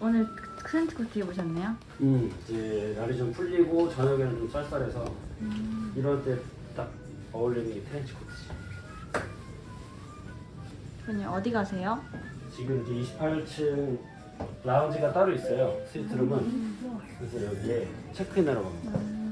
오늘 트렌치 코 트 입으셨네요? 음 이제 날이 좀 풀리고 저녁에는 좀 쌀쌀해서 이럴 때 딱 어울리는 게 트렌치 코트지. 대표님 어디 가세요? 지금 이제 28층 라운지가 따로 있어요. 스위트룸은. 그래서 여기에 체크인하러 갑니다.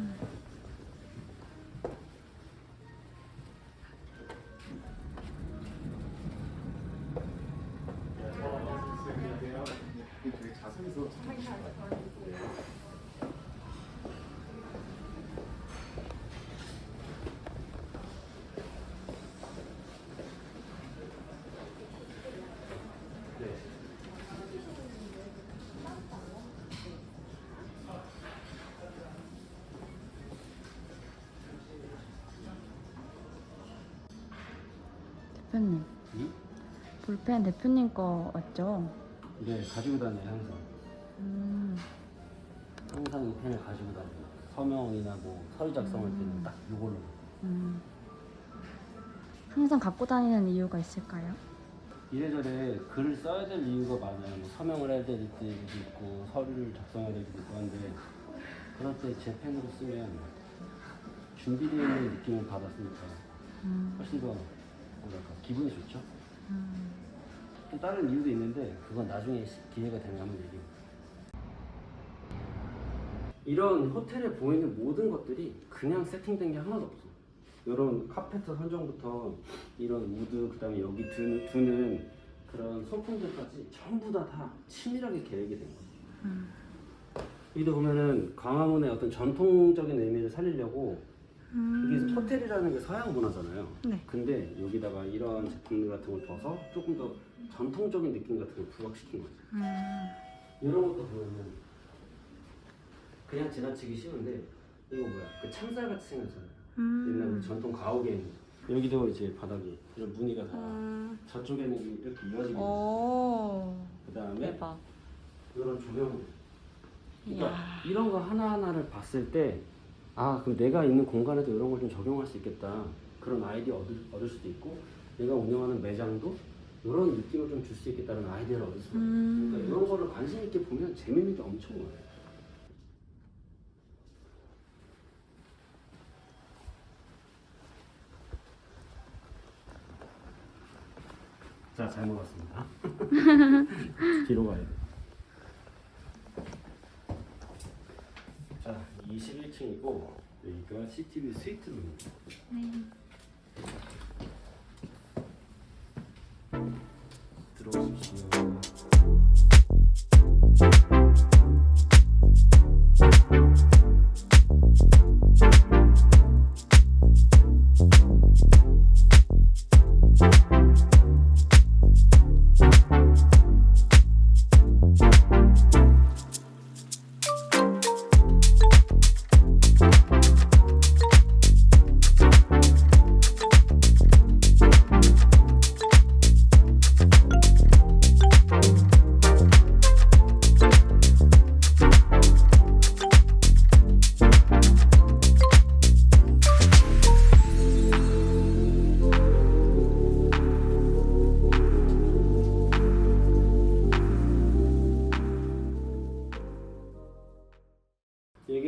대표님 음? 볼펜 대표님 거 맞죠? 네, 가지고 다녀요 항상. 음, 펜을 가지고 다녀요. 서명이나 뭐 서류 작성할 때는 딱 이걸로. 음. 항상 갖고 다니는 이유가 있을까요? 이래저래 글을 써야 될 이유가 많아요. 뭐 서명을 해야 될 때도 있고 서류를 작성해야 될 때도 있고 한데 그럴 때 제 펜으로 쓰면 준비되어 있는 느낌을 받았으니까 음, 훨씬 더 뭐랄까 기분이 좋죠. 음. 또 다른 이유도 있는데 그건 나중에 시- 기회가 되면 한번 얘기해. 이런 호텔에 보이는 모든 것들이 그냥 세팅된 게 하나도 없어. 이런 카페트 선정부터 이런 우드 그다음에 여기 두는, 두는 그런 소품들까지 전부 다 다 치밀하게 계획이 된 거야. 음. 여기도 보면은 광화문의 어떤 전통적인 의미를 살리려고 이게 호텔이라는 게 서양 문화잖아요. 네. 근데 여기다가 이런 제품들 같은 걸 둬서 조금 더 전통적인 느낌 같은 걸 부각시킨 거죠. 음. 이런 것도 보면은 그냥 지나치기 쉬운데 이거 뭐야? 그 참쌀 같이 생겼잖아요. 옛날 우리 음. 전통 가옥에 있는. 여기도 이제 바닥이 이런 무늬가 다 음. 저쪽에는 이렇게 이어지게. 오. 그 다음에 대박. 이런 조명. 그러니까 이야. 이런 거 하나하나를 봤을 때, 아, 그럼 내가 있는 공간에도 이런 걸 좀 적용할 수 있겠다. 그런 아이디어 얻을, 얻을 수도 있고, 내가 운영하는 매장도 이런 느낌을 좀 줄 수 있겠다는 아이디어를 얻을 수가 있어요. 음. 그러니까 이런 거를 관심 있게 보면 게 엄청 많아요. 자, 잘 먹었습니다. 뒤로 가야 돼. 자, 21층이고 여기가 CTV 스위트룸입니다. 네. 들어오십시오.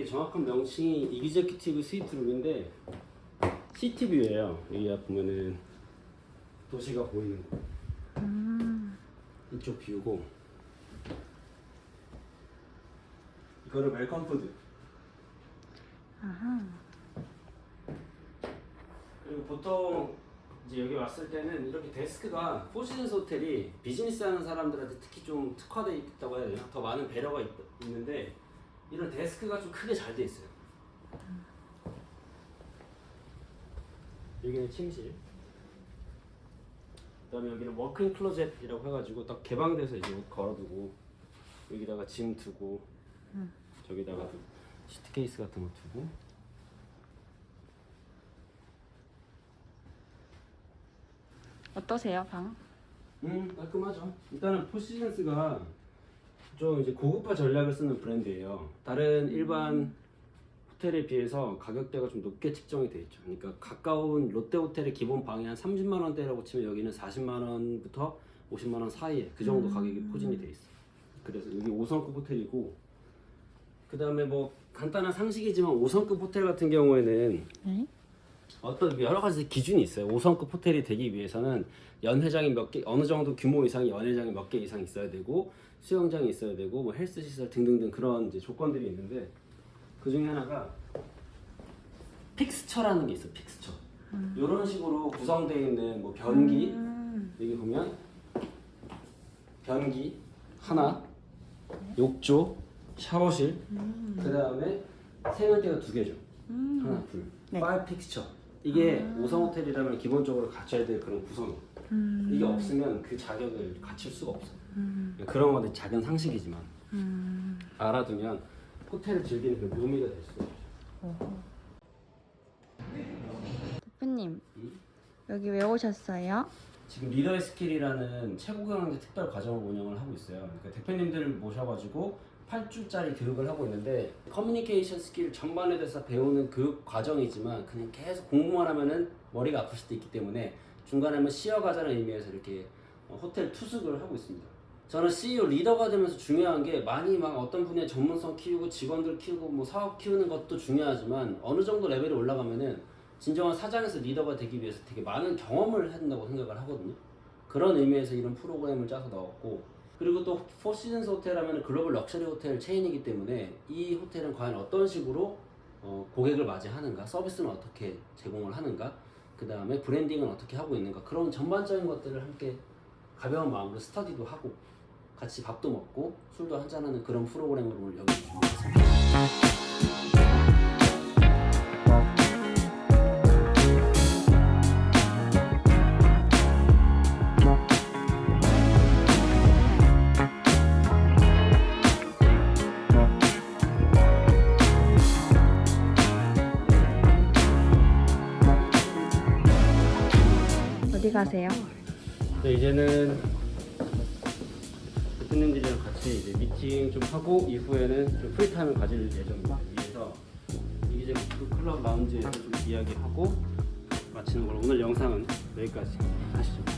여기 정확한 명칭이 이기제큐티브 스위트룸인데 시티뷰예요. 여기가 보면은 도시가 보이는 거. 음. 이쪽 뷰고 이거를 웰컴 푸드. 아하. 그리고 보통 이제 여기 왔을 때는 이렇게 데스크가 포시즌스 호텔이 비즈니스 하는 사람들한테 특히 좀 특화되어 있다고 해야 되나? 더 많은 배려가 있, 있는데 이런 데스크가 좀 크게 잘 돼 있어요. 여기는 침실. 그다음에 여기는 워크인 클로젯이라고 해가지고 딱 개방돼서 이제 옷 걸어두고 여기다가 짐 두고 음. 저기다가 시트 케이스 같은 거 두고 어떠세요, 방? 음 깔끔하죠. 일단은 포시즌스가 좀 이제 고급화 전략을 쓰는 브랜드예요. 다른 일반 호텔에 비해서 가격대가 좀 높게 측정이 돼 있죠. 그러니까 가까운 롯데 호텔의 기본 방이 한 30만 원대라고 치면 여기는 40만 원부터 50만 원 사이에 그 정도 음. 가격이 포진이 돼 있어. 그래서 여기 5성급 호텔이고 그 다음에 뭐 간단한 상식이지만 5성급 호텔 같은 경우에는 네. 어떤 여러 가지 기준이 있어요. 5성급 호텔이 되기 위해서는 연회장이 몇 개, 어느 정도 규모 이상 연회장이 몇 개 이상 있어야 되고 수영장이 있어야 되고 뭐 헬스 시설 등등등 그런 이제 조건들이 있는데 그 중에 하나가 픽스처라는 게 있어. 픽스처. 이런 식으로 구성되어 있는 뭐 변기 음. 여기 보면 변기 하나, 욕조, 샤워실, 음. 그 다음에 세면대가 두 개죠. 음. 하나, 둘, 네. 파이브 픽스처. 이게 5성 호텔이라면 기본적으로 갖춰야 될 그런 구성. 음. 이게 없으면 그 자격을 갖출 수가 없어. 음. 그런 건데 작은 상식이지만 음. 알아두면 호텔을 즐기는 그 묘미가 될 수가 있죠. 어허. 대표님 음? 여기 왜 오셨어요? 지금 리더의 스킬이라는 최고 경영대 특별 과정을 운영을 하고 있어요. 그러니까 대표님들을 모셔가지고 8주짜리 교육을 하고 있는데 커뮤니케이션 스킬 전반에 대해서 배우는 교육 과정이지만 그냥 계속 공부만 하면은 머리가 아플 수도 있기 때문에 중간에 한번 쉬어가자는 의미에서 이렇게 어, 호텔 투숙을 하고 있습니다. 저는 CEO 리더가 되면서 중요한 게 많이 막 어떤 분야의 전문성 키우고 직원들 키우고 뭐 사업 키우는 것도 중요하지만 어느 정도 레벨이 올라가면은 진정한 사장에서 리더가 되기 위해서 되게 많은 경험을 된다고 생각을 하거든요. 그런 의미에서 이런 프로그램을 짜서 넣었고 그리고 또 포시즌스 호텔 하면 글로벌 럭셔리 호텔 체인이기 때문에 이 호텔은 과연 어떤 식으로 어, 고객을 맞이하는가 서비스는 어떻게 제공을 하는가 그 다음에 브랜딩은 어떻게 하고 있는가 그런 전반적인 것들을 함께 가벼운 마음으로 스터디도 하고 같이 밥도 먹고 술도 한잔하는 그런 프로그램을 오늘 여기 준비했습니다. 가세요? 네, 이제는 대표님들이랑 같이 이제 미팅 좀 하고 이후에는 좀 프리타임을 가질 예정입니다. 위해서 이제 그 클럽 라운지에서 좀 이야기하고 마치는 걸로 오늘 영상은 여기까지 하시죠.